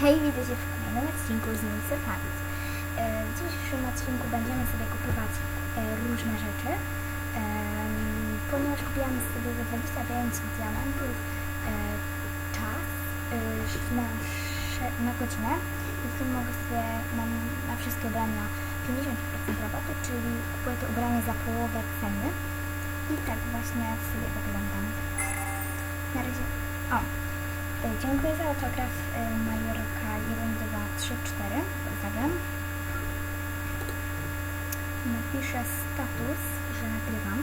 Hej, witajcie w kolejnym odcinku z Mixer Habits. E, W dzisiejszym odcinku będziemy sobie kupować e, różne rzeczy. Em, Ponieważ kupiłam sobie za 25 diamentów e, czas e, na, na godzinę, w tym mogę sobie, mam na wszystkie ubrania 50% rabatu, czyli kupuję te ubrania za połowę ceny. I tak właśnie sobie oglądam. Na razie. O, E, Dziękuję za autograf e, Majorka 1, 2, 3, 4. Pozdrawiam. Napiszę status, że nagrywam.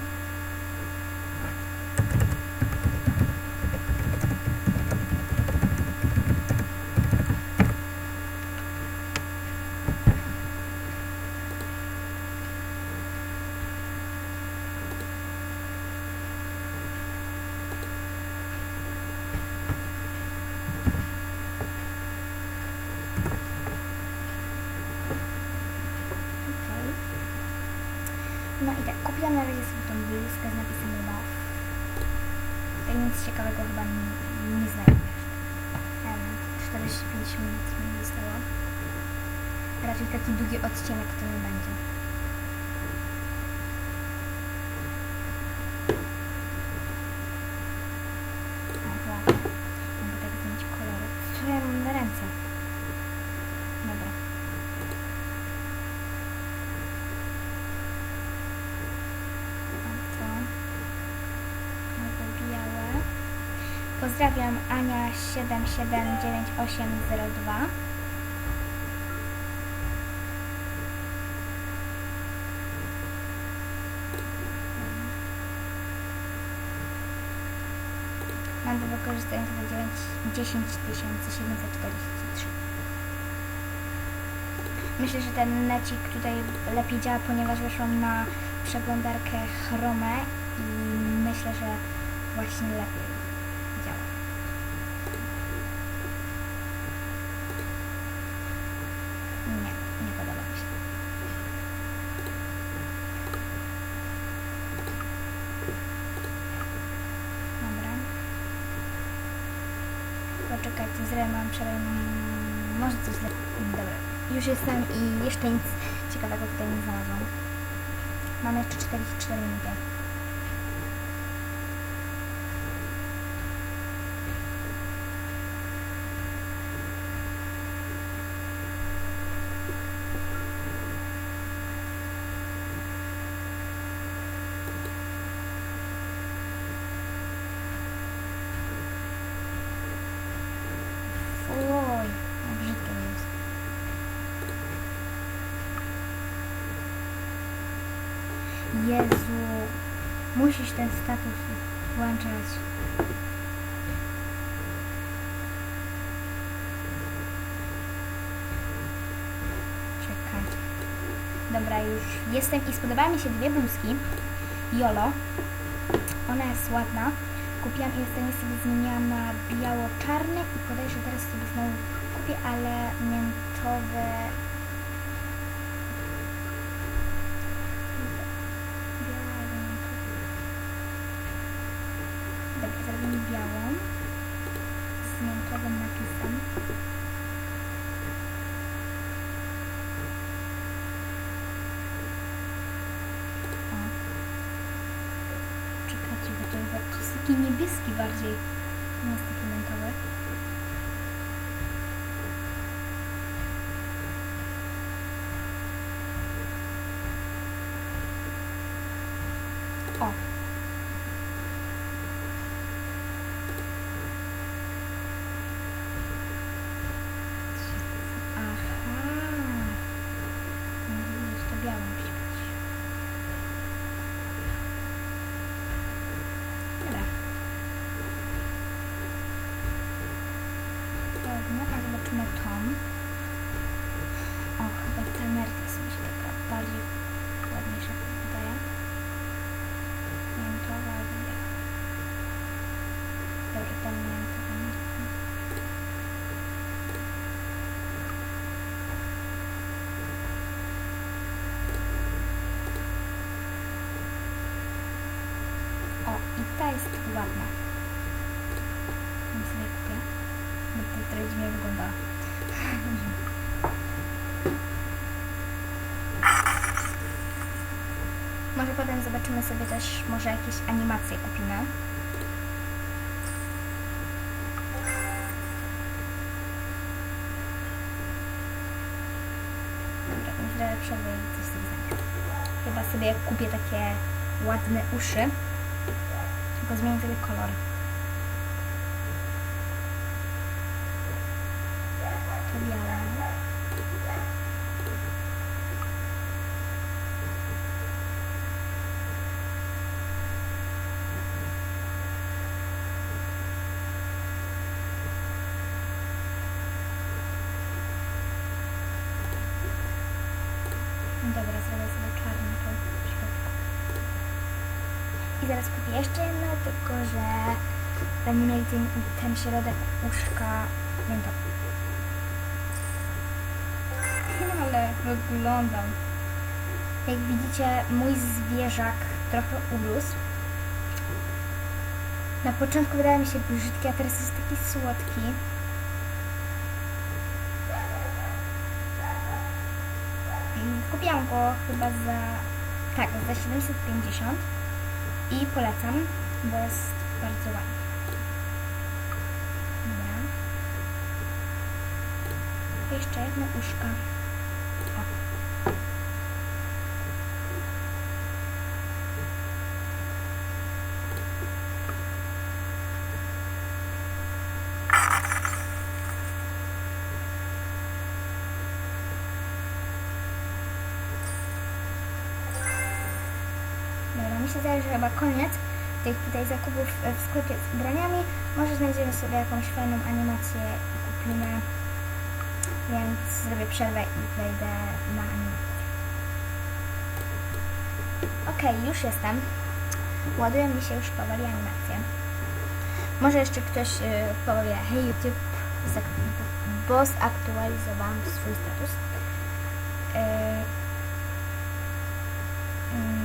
Okej. No i tak, kupiłam na razie sobie tą bluzkę z napisem love. Ciekawego chyba nie, nie znajdę. Em, 45 minut mi zostało. Raczej taki długi odcinek to nie będzie. O, ładnie. Mogę tak zmienić kolory. Co ja mam na ręce? Dobra. Oto. Albo białe. Pozdrawiam Ania 779802. Mam do wykorzystania za 9 10 743. Myślę, że ten necik tutaj lepiej działa, ponieważ weszłam na przeglądarkę Chrome i myślę, że właśnie lepiej działa. Nie, nie podoba mi się. Dobra. Poczekajcie, z mam przerwę. Może coś lepiej. Dobra. Już jestem i jeszcze nic ciekawego tutaj nie znalazłam. Mam jeszcze 44 minuty. Jezu, musisz ten status włączać. Czekaj. Dobra, już jestem i spodobały mi się dwie bluzki. Jolo. Ona jest ładna. Kupiłam i ostatnio sobie zmieniłam na biało-czarne i podejrzę teraz sobie znowu kupię, ale miętowe białą z miętowym napisem. O. Czekajcie, bo to, jest taki niebieski bardziej. Nie jest taki miętowy. O, Aha. Mhm, Już to białą musi być. Dobra. Ładnie, a zobaczymy tą. O, chyba ta Mertes mi się taka bardziej ładniejsza wydaje. Miętowa albo biała. Dobra, ten miętowa. O, i ta jest ładna. Więc sobie kupię. Bo to trochę dziwnie wygląda. Może potem zobaczymy sobie też, może jakieś animacje kupimy. Przerwę i coś sobie znajdę. Chyba sobie kupię takie ładne uszy. Tylko zmienię sobie kolor. To białe. Dobra, zrobię sobie czarny tu w środku. I zaraz kupię jeszcze jedno, tylko że będę mieli ten, ten środek uszka miętowy. Ale wyglądam. Jak widzicie, mój zwierzak trochę urósł. Na początku wydawał mi się brzydki, a teraz jest taki słodki. Kupiłam go chyba za... Tak, za 750 i polecam, bo jest bardzo ładny. Jeszcze jedno uszka. O. Dobra, mi się zdaje, że chyba koniec tych tutaj zakupów e, w sklepie z ubraniami. Może znajdziemy sobie jakąś fajną animację i kupimy. Więc zrobię przerwę i wejdę na animację. Okej, już jestem. Ładuje mi się już powoli animację. Może jeszcze ktoś y, powie, hej YouTube, bo zaktualizowałam swój status. Y, mm,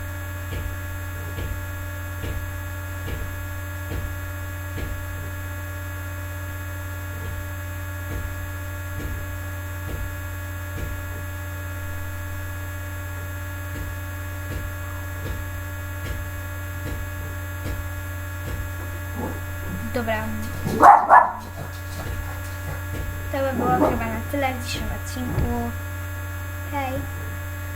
Dobra. To by było chyba na tyle w dzisiejszym odcinku. Hej.